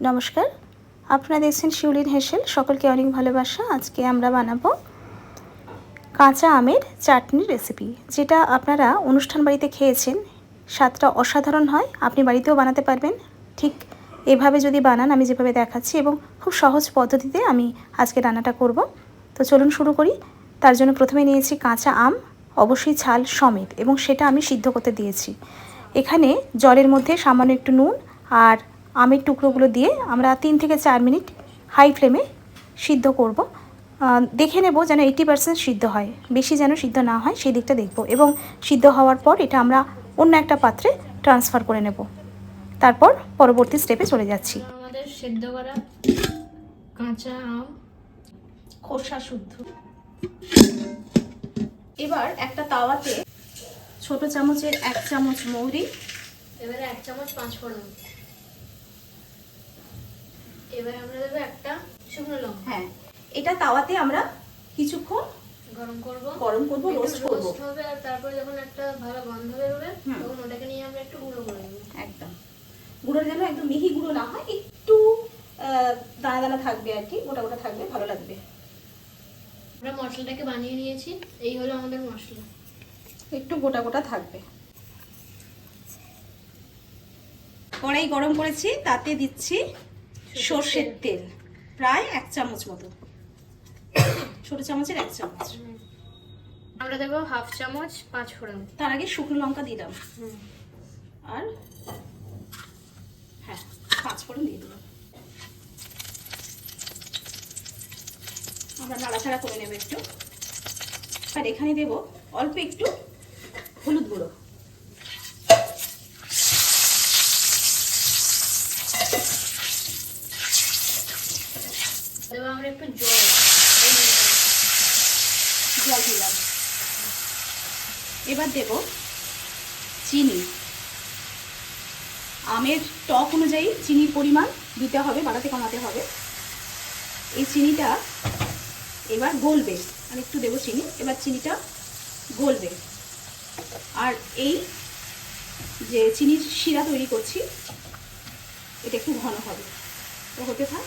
নমস্কার। আপনারা দেখছেন শিউলির হেসেল। সকলকে অনেক ভালোবাসা। আজকে আমরা বানাবো কাঁচা আমের চাটনির রেসিপি যেটা আপনারা অনুষ্ঠান বাড়িতে খেয়েছেন। স্বাদটা অসাধারণ হয়। আপনি বাড়িতেও বানাতে পারবেন। ঠিক এভাবে যদি বানান, আমি যেভাবে দেখাচ্ছি এবং খুব সহজ পদ্ধতিতে আমি আজকে রান্নাটা করব। তো চলুন শুরু করি। তার জন্য প্রথমে নিয়েছি কাঁচা আম, অবশ্যই ছাল সমেত এবং সেটা আমি সিদ্ধ করতে দিয়েছি। এখানে জলের মধ্যে সামান্য একটু নুন আর আমের টুকরোগুলো দিয়ে আমরা তিন থেকে চার মিনিট হাই ফ্লেমে সিদ্ধ করব। দেখে নেব যেন এইটি পার্সেন্ট সিদ্ধ হয়, বেশি যেন সিদ্ধ না হয়, সেই দিকটা দেখব এবং সিদ্ধ হওয়ার পর এটা আমরা অন্য একটা পাত্রে ট্রান্সফার করে নেব। তারপর পরবর্তী স্টেপে চলে যাচ্ছি। আমাদের সেদ্ধ করা কাঁচা আম খোসা শুদ্ধ। এবার একটা তাওয়াতে ছোট চামচের এক চামচ মৌরি, এবারে এক চামচ পাঁচ ফোড়ন এবারে আমরা দেবো একটা শুকনো লঙ্কা। হ্যাঁ এটা তাওয়াতে আমরা কিছুক্ষণ গরম করব। গরম করব রোস্ট করব। রোস্ট হবে আর তারপরে যখন একটা ভালো গন্ধ বেরোবে হুম। তখন ওটাকে নিয়ে আমরা একটু গুঁড়ো করে নেব। একদম। গুঁড়ো যেন একদম মিহি গুঁড়ো না হয় একটু দানা দানা থাকবে আর কি গোটা গোটা থাকবে ভালো লাগবে। আমরা মশলাটাকে বানিয়ে নিয়েছি এই হলো আমাদের মশলা। একটু গোটা গোটা থাকবে। কড়াই গরম করেছি তাতে দিচ্ছি সর্ষের তেল। প্রায় এক চামচ মতো। ছোট চামচের এক চামচ। আমরা দেবো হাফ চামচ পাঁচ ফোড়ন। তার আগে শুকনো লঙ্কা দিলাম আর হ্যাঁ পাঁচ ফোড়ন দিয়ে দিলাম। আমরা নাড়াচাড়া করে নেব একটু। আর এখানে দেব অল্প একটু হলুদ গুঁড়ো দেবো আমরা একটু জল জল দিলাম। এবার দেব চিনি। আমের টক অনুযায়ী চিনির পরিমাণ দিতে হবে, বাড়াতে কমাতে হবে। এই চিনিটা এবার গলবে। আর একটু দেবো চিনি। এবার চিনিটা গলবে। আর এই যে চিনির শিরা তৈরি করছি, এটা একটু ঘন হবে। তো হতে থাক।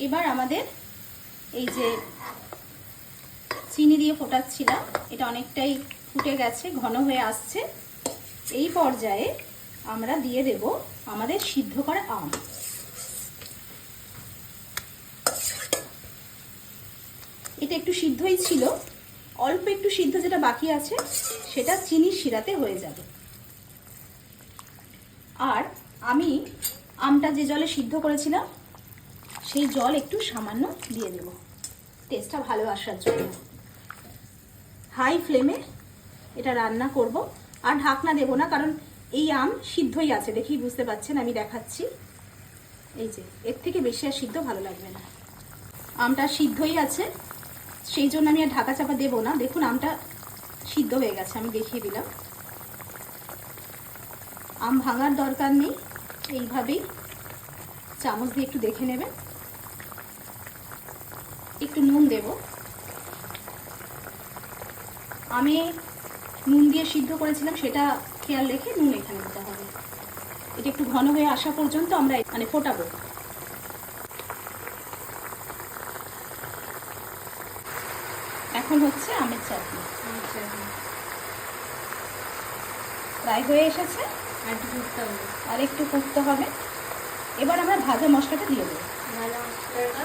এবার আমাদের এই যে চিনি দিয়ে ফোটাচ্ছিলাম, এটা অনেকটাই ফুটে গেছে, ঘন হয়ে আসছে। এই পর্যায়ে আমরা দিয়ে দেব আমাদের সিদ্ধ করা আম। এটা একটু সিদ্ধই ছিল, অল্প একটু সিদ্ধ যেটা বাকি আছে, সেটা চিনির শিরাতে হয়ে যাবে। আর আমি আমটা যে জলে সিদ্ধ করেছিলাম সেই জল একটু সামান্য দিয়ে দেব। টেস্টটা ভালো আসার জন্য। হাই ফ্লেমে এটা রান্না করব। আর ঢাকনা দেব না, কারণ এই আম সিদ্ধই আছে দেখি বুঝতে পাচ্ছেন, আমি দেখাচ্ছি। এই যে, এর থেকে বেশি আর সিদ্ধ ভালো লাগবে না। আমটা সিদ্ধই আছে, সেই জন্য আমি আর ঢাকা চাপা দেবো না। দেখুন, আমটা সিদ্ধ হয়ে গেছে, আমি দেখিয়ে দিলাম। আম ভাঙার দরকার নেই, এইভাবেই। চামচ দিয়ে একটু দেখে নেবেন। একটু নুন দেব। আমি নুন দিয়ে সিদ্ধ করেছিলাম সেটা খেয়াল রেখে নুন এখানে দিতে হবে। এটা একটু ঘন হয়ে আসা পর্যন্ত আমরা মানে ফোটাবো। এখন হচ্ছে আমের চাটনি। প্রায় হয়ে এসেছে। আর একটু ফুটতে হবে। আর একটু করতে হবে। এবার আমরা ভাজা মশলাটা দিয়ে দেবো। ভাজা মশলাটা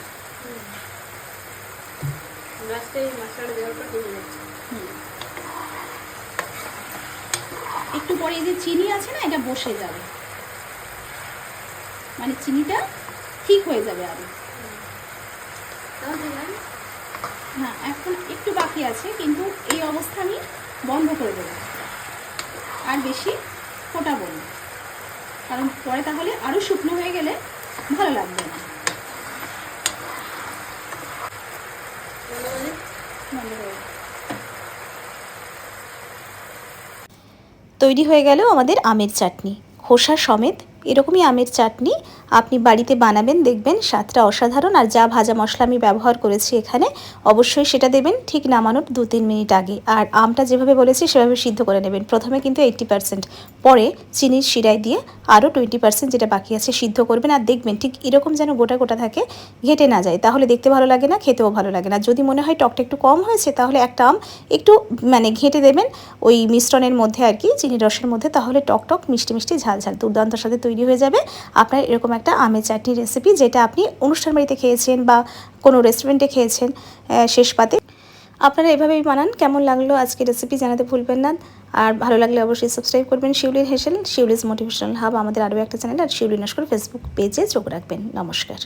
লাস্টে এই মশলাটা দেওয়ার পর দিয়ে যাচ্ছে একটু পরে এই যে চিনি আছে না এটা বসে যাবে। মানে চিনিটা ঠিক হয়ে যাবে আরও। না এখন একটু বাকি আছে কিন্তু এই অবস্থা আমি বন্ধ করে দেবো। আর বেশি ফোটাবো না। কারণ পরে তাহলে আরও শুকনো হয়ে গেলে ভালো লাগবে না বন্ধ করে দাও। তৈরি হয়ে গেল আমাদের আমের চাটনি। খোসা সমেত এরকমই আমের চাটনি আপনি বাড়িতে বানাবেন, দেখবেন স্বাদটা অসাধারণ আর যা ভাজা মশলা আমি ব্যবহার করেছি এখানে, অবশ্যই সেটা দেবেন ঠিক নামানোর দু তিন মিনিট আগে। আর আমটা যেভাবে বলেছি, সেভাবে সিদ্ধ করে নেবেন। প্রথমে কিন্তু এইট্টি পার্সেন্ট। পরে চিনির শিরায় দিয়ে আরও টোয়েন্টি পার্সেন্ট যেটা বাকি আছে সিদ্ধ করবেন আর দেখবেন ঠিক এরকম যেন গোটা গোটা থাকে, ঘেটে না যায়। তাহলে দেখতে ভালো লাগে না, খেতেও ভালো লাগে না। যদি মনে হয় টকটা একটু কম হয়েছে, তাহলে একটা আম একটু মানে ঘেটে দেবেন ওই মিশ্রণের মধ্যে আর কি চিনি রসের মধ্যে, তাহলে টক টক মিষ্টি মিষ্টি ঝাল ঝাল দুর্দান্তর সাথে তৈরি হয়ে যাবে। আপনার এরকম একটা আমের চাটনি রেসিপি যেটা আপনি অনুষ্ঠান বাড়িতে খেয়েছেন বা কোনো রেস্টুরেন্টে খেয়েছেন শেষ পাতে। আপনারা এভাবেই বানান। কেমন লাগল আজকে রেসিপি জানাতে ভুলবেন না। আর ভালো লাগলে অবশ্যই সাবস্ক্রাইব করবেন। শিউলির হেসেল শিউলিজ মোটিভেশনাল হাব আমাদের আরও একটা চ্যানেল আর শিউলি নস্কর ফেসবুক পেজে চোখ রাখবেন। নমস্কার।